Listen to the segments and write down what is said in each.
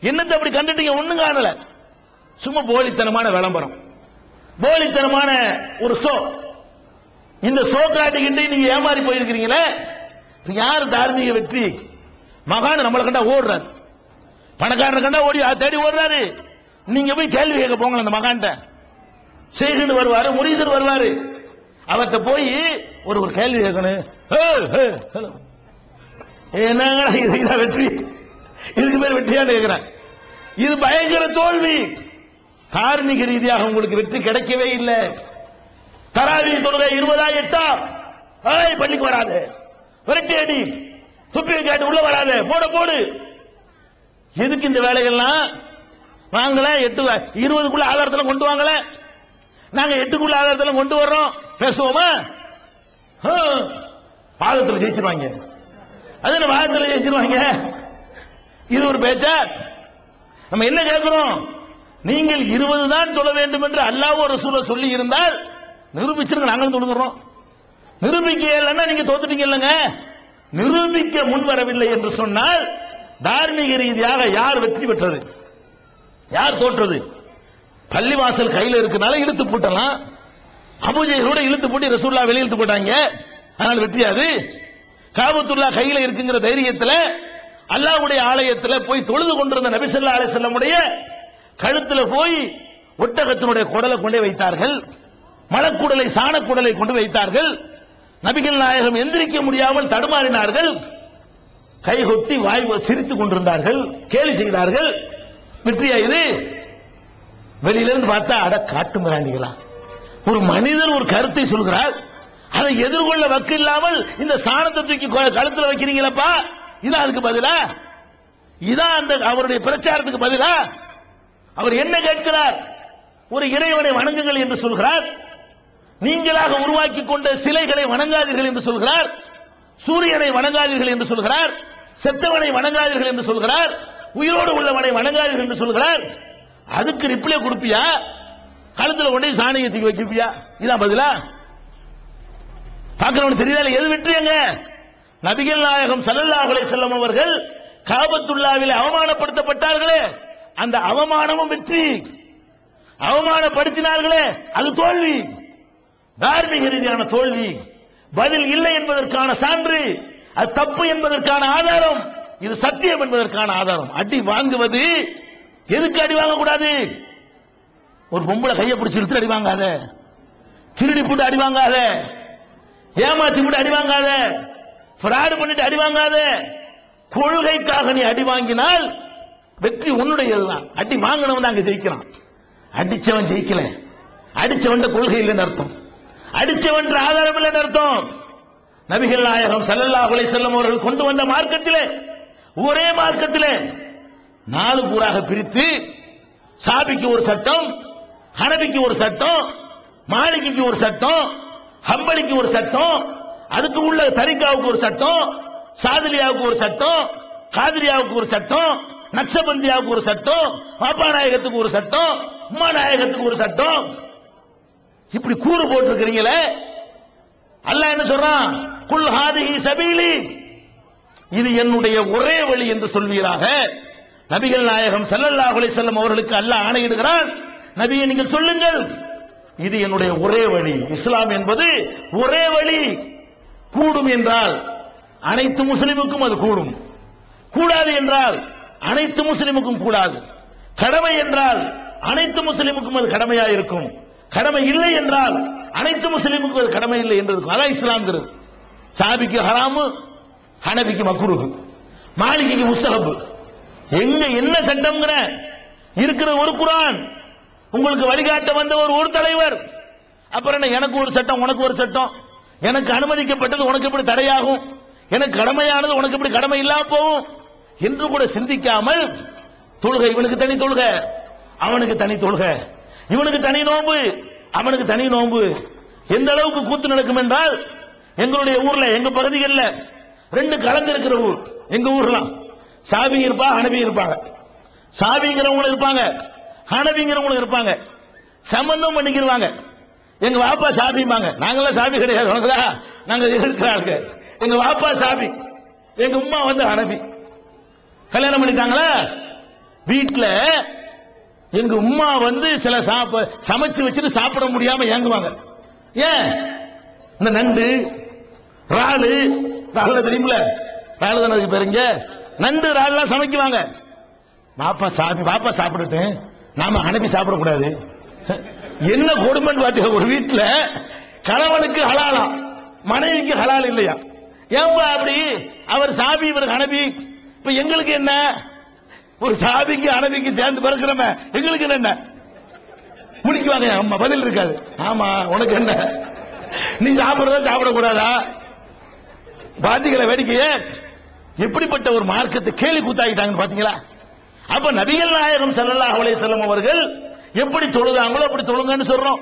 என்னத்தை அப்படி கண்டுட்டீங்க? ஒண்ணும் காணல. சும்மா போலித்தனமான விளம்பரம். போலித்தனமான ஒரு ஷோ இந்த ஷோ காட்டிக்கிட்டு நீங்க ஏமாறி போயிருக்கிறீங்களே? இப்ப யார் தார்மீக வெற்றி? மகான் நம்மளை கண்டா ஓடுறாரு. பணக்காரனை கண்டா ஓடி அதை தேடி ஓடுறாரு. நீங்க போய் கேள்வி கேட்க போங்க அந்த மகான்கிட்ட. செய்கிட்டு வருவாரு முறிதர் வருவாரு. அவர்கிட்ட போய் ஒரு ஒரு கேள்வி கேட்கணும். ஏ, ஏ, வெற்றி? இதுக்கு பேர் வெற்றியான்னு கேட்கிறேன் இது பயங்கர தோல்வி. காரணிக ரீதியாக உங்களுக்கு வெற்றி கிடைக்கவே இல்லை. தராவி தொழுகை இருபதா எட்டா ஏய் பள்ளிக்கு வராது. விரட்டி அடி சுப்ரீம் கோர்ட் உள்ள வராது. போட போடு. எதுக்கு இந்த வேலைகள்லாம்? வாங்கல எட்டு இருபதுக்குள்ள ஆதாரத்துல கொண்டு வாங்கல நாங்க எட்டுக்குள்ள ஆதாரத்துல கொண்டு வர்றோம். பேசுவோமா? ஆ, ஜெயிச்சிருவாங்க. அது என்ன ஜெயிச்சிருவாங்க? இது ஒரு பேச்சா? நம்ம என்ன கேட்கிறோம்? நீங்கள் இருபது தான் சொல்ல வேண்டும் என்று அல்லாஹ் ஒரு சூழல் சொல்லி இருந்தால் நிரூபிச்சிருங்க நாங்களும் தொழுகிறோம் நிரூபிக்க இல்லைன்னா நீங்க தோத்துட்டீங்க இல்லைங்க. நிரூபிக்க முன் வரவில்லை என்று சொன்னால் தார்மீக ரீதியாக யார் வெற்றி பெற்றது? யார் தோற்றது? பள்ளிவாசல் கையில் இருக்கனால இழுத்து போட்டலாம். அபுஜைகளோட இழுத்து போட்டு ரசூல்லா வெளியிழுத்து போட்டாங்க. அதனால வெற்றியாது. காபத்துல்லா கையில் இருக்குங்கிற தைரியத்தில் அல்லாவுடைய ஆலயத்துல போய் தொழுது கொண்டிருந்த நபிசல்லா அலிசல்லமுடைய கழுத்துல போய் ஒட்டகத்தினுடைய குடலை கொண்டே வைத்தார்கள். மலக்குடலை சாணக்குடலை கொண்டு வைத்தார்கள். நபிகள் நாயகம் எந்திரிக்க முடியாமல் தடுமாறினார்கள். கைகொட்டி வாய் சிரித்துக் கொண்டிருந்தார்கள். கேலி செய்தார்கள். வெற்றியா இது? வெளியிலிருந்து பார்த்தா அட காட்டு மிராண்டிகளா. ஒரு மனிதர் ஒரு கருத்தை சொல்கிறார். அதை எதிர்கொள்ள வக்கு இல்லாமல் இந்த சாணத்தை தூக்கி கழுத்தில் வைக்கிறீங்களப்பா? இதான் அதுக்கு பதிலா? இதான் அந்த அவருடைய பிரச்சாரத்துக்கு பதிலா? அவர் என்ன கேட்கிறார்? ஒரு இறைவனை வணங்குங்கள் என்று சொல்கிறார். நீங்களாக உருவாக்கி கொண்ட சிலைகளை வணங்காதீர்கள் என்று சொல்கிறார். சூரியனை வணங்காதீர்கள் என்று சொல்கிறார். செத்தவனை வணங்காதீர்கள் என்று சொல்கிறார். உயிரோடு உள்ளவனை வணங்காதீர்கள் என்று சொல்கிறார். அதுக்கு ரிப்ளை கொடுப்பியா? கழுத்துல கொண்டே சாணியத்துக்கு தூக்கி வைக்கிப்பியா இதான் பதிலா? பாக்குறவனுக்கு தெரியுதா எது விட்டுருங்க நபிகள் நாயகம் ஸல்லல்லாஹு அலைஹி அவர்கள் காபத்துல்லாவில் அவமானப்படுத்தப்பட்டார்களே. அந்த அவமானமும் வெற்றி. அவமானப்படுத்தினார்களே அது தோல்வி. தார்மீக ரீதியான தோல்வி. பதில் இல்லை என்பதற்கான சான்று அது தப்பு என்பதற்கான ஆதாரம் இது சத்தியம் என்பதற்கான ஆதாரம். அடி வாங்குவது எதுக்கு அடி வாங்கக்கூடாது? ஒரு பொம்பளை கையை பிடிச்சி இழுத்து அடி வாங்காத. திருடி போட்டு அடி வாங்காத. ஏமாத்தி போட்டு அடி வாங்காத. பிராடு பண்ணிட்டு அடி வாங்காத. கொள்கைக்காக நீ அடி வாங்கினால் வெற்றி உன்னுடையதுதான். அடி வாங்கினவன் தான் அங்க ஜெயிக்கிறான். அடிச்சவன் ஜெயிக்கல. அடிச்சவன் கொள்கை இல்லைன்னு அர்த்தம் அடிச்சவன் ஆதாரம் இல்லைன்னு அர்த்தம் நபிகள் நாயகம் சல்லல்லா அலைஹி செல்லும் அவர்கள் கொண்டு வந்த மார்க்கத்திலே ஒரே மார்க்கத்திலே நாலு கூறாக பிரித்து சாபிக்கு ஒரு சட்டம் ஹனபிக்கு ஒரு சட்டம் மாளிகைக்கு ஒரு சட்டம் ஹம்பலிக்கு ஒரு சட்டம் அதுக்கு உள்ள தரிகாவுக்கு ஒரு சட்டம் சாதிலியாவுக்கு ஒரு சட்டம் காதிரியாவுக்கு ஒரு சட்டம் நக்ஷபந்தியாவுக்கு ஒரு சட்டம் பாப்பாநாயகத்துக்கு ஒரு சட்டம் உமாநாயகத்துக்கு ஒரு சட்டம். இப்படி கூறு போட்டிருக்கிறீங்களே. அல்ல என்ன சொல்றான்? குல் ஹாதிஹி சபீலி. இது என்னுடைய ஒரே வழி என்று சொல்வீராக. நபிகள் நாயகம் சல்லல்லாஹ் அலிசல்லம் அவர்களுக்கு அல்லாஹ் ஆணையிடுகிறான். நபியை நீங்கள் சொல்லுங்கள். இது என்னுடைய ஒரே வழி. இஸ்லாம் என்பது ஒரே வழி. கூடும் என்றால் அனைத்து முஸ்லிமுக்கும் அது கூடும். கூடாது என்றால் அனைத்து முஸ்லிமுக்கும் கூடாது. கடமை என்றால் அனைத்து முஸ்லிமுக்கும் அது கடமையா இருக்கும். கடமை இல்லை என்றால் அனைத்து முஸ்லிமுக்கும் அது கடமை இல்லை என்று இருக்கும். அதான் இஸ்லாம்ங்கிறது. சாபிக்கு ஹராமு ஹனபிக்கு மக்குருகு மாளிகைக்கு முஸ்தகப்பு எங்க என்ன சட்டம்ங்கிற? இருக்கிற ஒரு குரான். உங்களுக்கு வழிகாட்ட வந்த ஒரு ஒரு தலைவர். அப்புறம் என்ன எனக்கு ஒரு சட்டம் உனக்கு ஒரு சட்டம். எனக்கு அனுமதிக்கப்பட்டது உனக்கு எப்படி தடையாகும்? எனக்கு கடமையானது உனக்கு எப்படி கடமை இல்லாம போகும்? என்று கூட சிந்திக்காமல் தொழுகை. இவனுக்கு தனி தொழுகை. அவனுக்கு தனி தொழுகை. இவனுக்கு தனி நோன்பு. அவனுக்கு தனி நோன்பு. எந்த அளவுக்கு கூத்து நடக்கும் என்றால் எங்களுடைய ஊர்ல எங்க பகுதிகளில் ரெண்டு கலந்து இருக்கிற ஊர். எங்க ஊர்லாம். சாவி இருப்பா ஹனபி இருப்பாங்க. சாவிங்கிறவங்களும் இருப்பாங்க. ஹனபிங்கிறவங்களும் இருப்பாங்க. சம்பந்தம் பண்ணிக்கிடுவாங்க எங்க வாப்பா சாபிம்பாங்க நாங்களாம் சாபி கிடையாது உனக்குதா? நாங்க இருக்கிறாங்க எங்க வாப்பா சாபி எங்க உம்மா வந்து ஹனபி கல்யாணம் பண்ணிட்டாங்களா? வீட்டுல எங்க உம்மா வந்து சில சாப்ப சமைச்சு வச்சுட்டு சாப்பிட முடியாம ஏங்குவாங்க. ஏன்? இந்த நண்டு இறாலு ராலு தெரியுமில ராலு தானே பேருங்க நண்டு இறால்லாம் சமைக்குவாங்க. பாப்பா சாப்பி பாப்பா சாப்பிட்டுட்டு நாம அனுப்பி சாப்பிடக்கூடாது. என்ன கொடுமைன்னு பார்த்தீங்க ஒரு வீட்டுல கணவனுக்கு ஹலாலாம் மனைவிக்கு ஹலால் இல்லையா? ஏன்பா அப்படி? அவர் சாபி இவருக்கு அனுப்பி இப்ப எங்களுக்கு என்ன? ஒரு சாபிக்கு அனபிக்கு சேர்ந்து பிறக்கிறோமே எங்களுக்கு என்ன? முடிக்குவாங்க அம்மா பதில் இருக்காது. ஆமா உனக்கு என்ன? நீ சாப்பிடுறதா சாப்பிடக்கூடாதா? பாத்தீங்களா வேடிக்கையே. எப்படிப்பட்ட ஒரு மார்க்கத்தை கேலி கூத்தாக்கிட்டாங்கன்னு பாத்தீங்களா? அப்ப நபிகள் நாயகம் ஸல்லல்லாஹு அவளை செல்லும் அவர்கள் எப்படி தொழுதாங்களோ அப்படி தொழுங்கன்னு சொல்றோம்.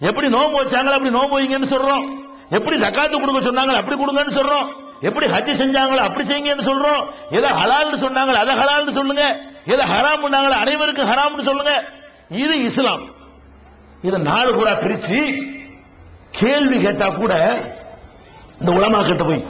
எப்படி நோன்பு வச்சாங்களோ அப்படி நோன்பு வைங்கன்னு சொல்றோம். எப்படி சக்காத்து கொடுக்க சொன்னாங்களோ அப்படி கொடுங்கன்னு சொல்றோம். எப்படி ஹஜ் செஞ்சாங்களோ அப்படி செய்யுங்கன்னு சொல்றோம். எதை ஹலால்னு சொன்னாங்களோ அதை ஹலால்னு சொல்லுங்க. எதை ஹராம் பண்ணாங்களோ அனைவருக்கும் ஹராம்னு சொல்லுங்க. இது இஸ்லாம். இதை நாலு பூரா பிரிச்சு கேள்வி கேட்டா கூட இந்த உலமா கிட்ட போய்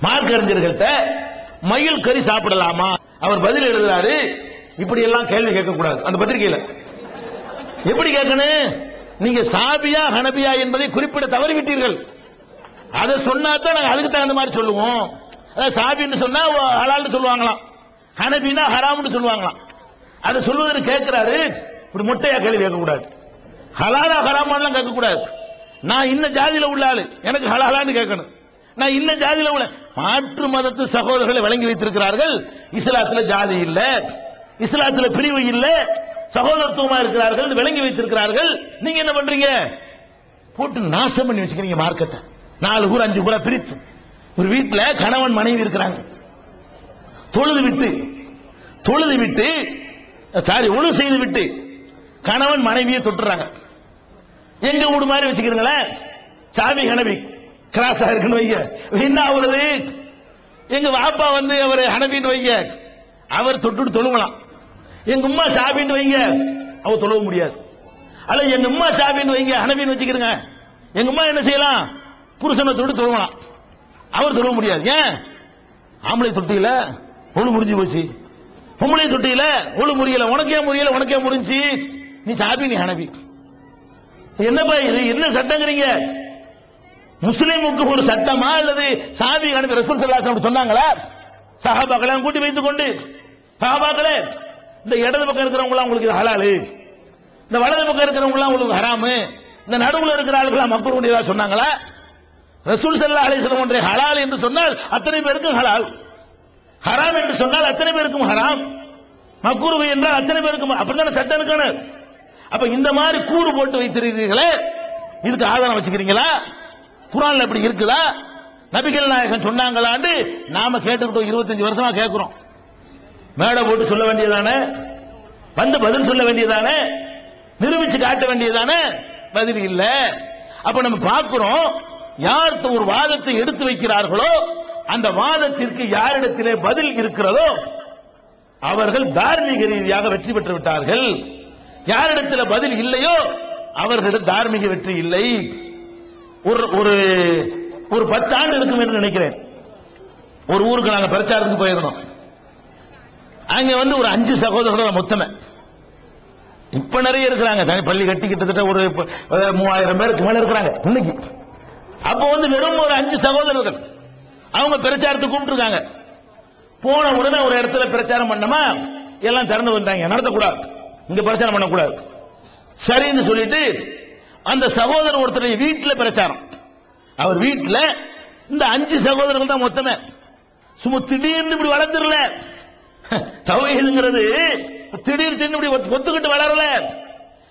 மார்க் அறிஞர்கள்ட்ட மயில் கறி சாப்பிடலாமா? அவர் பதில் எழுதுறாரு. இப்படி எல்லாம் கேள்வி கேட்க கூடாது அந்த பத்திரிகையில எப்படி கேட்கணும்? நீங்க சாபியா ஹனபியா என்பதை குறிப்பிட தவறிவிட்டீர்கள். அதை சொன்னா தான் நாங்க அதுக்கு தகுந்த மாதிரி சொல்லுவோம். அதாவது சாபின்னு சொன்னா ஹலால்னு சொல்லுவாங்களாம். ஹனபினா ஹராம்னு சொல்லுவாங்களாம். அதை சொல்லுவதற்கு கேட்கிறாரு இப்படி முட்டையா கேள்வி கேட்கக்கூடாது. ஹலாலா ஹராமான்லாம் கேட்கக்கூடாது. நான் இன்ன ஜாதியில உள்ள ஆளு. எனக்கு ஹலாலான்னு கேட்கணும். நான் இன்ன ஜாதியில உள்ள மாற்று மதத்து சகோதரர்களை வழங்கி வைத்திருக்கிறார்கள். இஸ்லாத்துல ஜாதி இல்ல. இஸ்லாத்துல பிரிவு இல்லை. சகோதரத்துவமா இருக்கிறார்கள் விளங்கி வைத்திருக்கிறார்கள். நீங்க என்ன பண்றீங்க? போட்டு நாசம் பண்ணி வச்சுக்கிறீங்க மார்க்கத்தை. நாலு ஊர் அஞ்சு ஊரா பிரித்து. ஒரு வீட்டில் கணவன் மனைவி இருக்கிறாங்க. தொழுது விட்டு தொழுது விட்டு சாரி ஒழு செய்து விட்டு கணவன் மனைவியை தொட்டுறாங்க. எங்க வீடு மாதிரி வச்சுக்கிறீங்களேன் சாமி கணவி கிராஸ் இருக்குன்னு வைங்க. என்ன ஆகுறது எங்க வாப்பா வந்து அவர் ஹனபின்னு வைங்க. அவர் தொட்டுட்டு தொழுவலாம். எங்க உமா சாபின்னு வைங்க. அவர் தொழவ முடியாது. அல்ல எங்க உமா சாபின்னு வைங்க. ஹனபின்னு வச்சுக்கிறங்க எங்க உமா என்ன செய்யலாம்? புருஷனை தொட்டு தொழுவலாம். அவர் தொழுவ முடியாது. ஏன்? ஆம்பளை தொட்டியில ஒழு முடிஞ்சு போச்சு. பொம்பளை தொட்டியில ஒழு முடியல உனக்கே முடியல உனக்கே முடிஞ்சு நீ சாபி நீ ஹனபி. என்னப்பா இது? என்ன சட்டங்கிறீங்க? முஸ்லிமுக்கு ஒரு சட்டமா அல்லது சாபி கணக்கு ரசூல் சல்லாஸ் சொன்னாங்களா? சஹாபாக்களை கூட்டி வைத்துக் கொண்டு சஹாபாக்களே இந்த இடது பக்கம் இருக்கிறவங்க உங்களுக்கு இது ஹலாலு. இந்த வலது பக்கம் இருக்கிறவங்க உங்களுக்கு ஹராமு. இந்த நடுவில் இருக்கிற ஆளுக்கெல்லாம் மக்கள் ஏதாவது சொன்னாங்களா? ரசூல் சல்லா அலிஸ்லாம் ஒன்றை ஹலால் என்று சொன்னால் அத்தனை பேருக்கும் ஹலால். ஹராம் என்று சொன்னால் அத்தனை பேருக்கும் ஹராம். மக்குருவை என்றால் அத்தனை பேருக்கும் அப்படித்தானே சட்டம் இருக்கணும்? அப்ப இந்த மாதிரி கூறு போட்டு வைத்திருக்கிறீர்களே இதுக்கு ஆதாரம் வச்சுக்கிறீங்களா? குரான்ல இப்படி இருக்குதா? நபிகள் நாயகன் சொன்னாங்களான்னு நாம கேட்டுக்கிட்டோம் இருபத்தஞ்சு வருஷமா கேட்கிறோம் மேடை போட்டு சொல்ல வேண்டியதானே? வந்து பதில் சொல்ல வேண்டியதானே? நிரூபிச்சு காட்ட வேண்டியதானே? பதில் இல்ல. அப்ப நம்ம பார்க்கிறோம் யார் ஒரு வாதத்தை எடுத்து வைக்கிறார்களோ அந்த வாதத்திற்கு யாரிடத்திலே பதில் இருக்கிறதோ அவர்கள் தார்மீக ரீதியாக வெற்றி பெற்று விட்டார்கள். யாரிடத்தில் பதில் இல்லையோ அவர்களிடம் தார்மீக வெற்றி இல்லை. ஒரு ஒரு ஒரு பத்து ஆண்டு இருக்கும் என்று நினைக்கிறேன். ஒரு ஊருக்கு நாங்கள் பிரச்சாரத்துக்கு போயிருந்தோம். அங்க வந்து ஒரு அஞ்சு சகோதரர்கள் மொத்தமே. இப்ப நிறைய இருக்கிறாங்க. தனி பள்ளி கட்டி கிட்டத்தட்ட ஒரு மூவாயிரம் பேருக்கு மேல இருக்கிறாங்க. இன்னைக்கு. அப்போ வந்து வெறும் ஒரு அஞ்சு சகோதரர்கள். அவங்க பிரச்சாரத்தை கூப்பிட்டுருக்காங்க. போன உடனே ஒரு இடத்துல பிரச்சாரம் பண்ணமா? எல்லாம் திறந்து வந்தாங்க. நடத்தக்கூடாது. இங்க பிரச்சாரம் பண்ணக்கூடாது. சரின்னு சொல்லிட்டு அந்த சகோதரர் ஒருத்தர் வீட்டில் பிரச்சாரம். அவர் வீட்டில் இந்த அஞ்சு சகோதரர்கள் தான் மொத்தமே. சும்மா திடீர்னு இப்படி வளர்த்துடல தவஹீதுங்கிறது திடீர் தின்னு இப்படி ஒத்து- ஒத்துக்கிட்டு வளரல.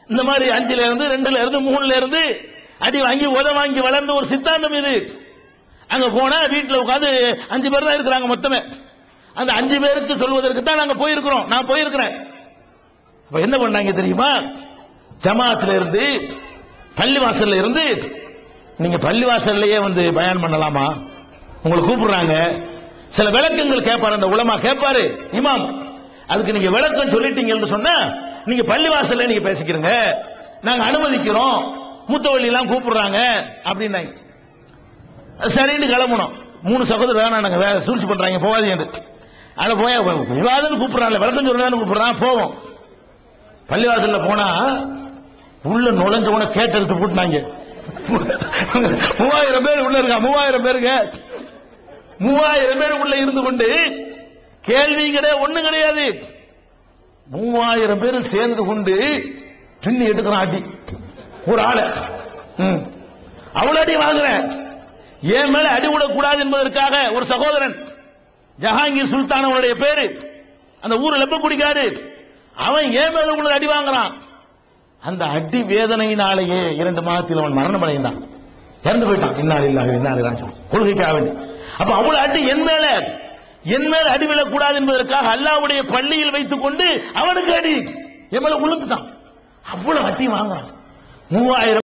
இந்த மாதிரி அஞ்சுல இருந்து ரெண்டுல இருந்து மூணுல இருந்து அடி வாங்கி உத வாங்கி வளர்ந்த ஒரு சித்தாந்தம் இது. அங்க போனா வீட்டுல உட்காந்து அஞ்சு பேர் தான் இருக்கிறாங்க மொத்தமே. அந்த அஞ்சு பேருக்கு சொல்வதற்கு தான் நாங்க போயிருக்கிறோம். நான் போயிருக்கிறேன். அப்ப என்ன பண்ணாங்க தெரியுமா? ஜமாத்துல இருந்து பள்ளிவாசல்ல இருந்து நீங்க பள்ளிவாசல்லையே வந்து பயன் பண்ணலாமா? உங்களை கூப்பிடுறாங்க. சில விளக்கங்கள் கேட்பாரு அந்த உலமா கேட்பாரு இமாம் அதுக்கு நீங்க விளக்கம் சொல்லிட்டீங்கன்னு சொன்னா நீங்க பள்ளிவாசல்ல நீங்க பேசிக்கிறீங்க. நாங்க அனுமதிக்கிறோம். மூத்தவள்ளி எல்லாம் கூப்பிடுறாங்க அப்படின்னாங்க. சரின்னு கிளம்பணும் மூணு சகோதரர் வேணாம் நாங்க வேற சூழ்ச்சி பண்றாங்க போகாதீங்க அட போய் விவாதம் கூப்பிடுறான்ல விளக்கம் சொல்றான்னு கூப்பிடுறான் போவோம். பள்ளிவாசல்ல போனா உள்ள நுழைஞ்ச உடனே கேட்டெடுத்து போட்டுனாங்க. மூவாயிரம் பேர் உள்ள இருக்கா? மூவாயிரம் பேருங்க. மூவாயிரம் பேர் உள்ள இருந்து கொண்டு கேள்வி கிடையாது ஒண்ணும் கிடையாது. மூவாயிரம் பேர் சேர்ந்து கொண்டு பின்னி எடுக்கிறான் அடி. ஒரு ஆளை. ம். அவ்வளவு அடி வாங்குறேன். என் மேல அடி விடக்கூடாது என்பதற்காக ஒரு சகோதரன் ஜஹாங்கீர் சுல்தான் அவனுடைய பேரு அந்த ஊர் லெப்ப குடிக்காரு அவன் ஏன் மேல உள்ள அடி வாங்குறான். அந்த அடி வேதனையினாலேயே இரண்டு மாதத்தில் அவன் மரணம் அடைந்தான் இறந்து போயிட்டான். இன்னால் இல்லாத கொள்கைக்காக வேண்டி. அப்ப அவ்வளவு அடி என் மேல என் மேல அடி விழக்கூடாது என்பதற்காக அல்லாவுடைய பள்ளியில் வைத்துக் கொண்டு அவனுக்கு அடி. எவ்வளவு மேல உளுந்துட்டான் அவ்வளவு அடி வாங்குறான். மூவாயிரம்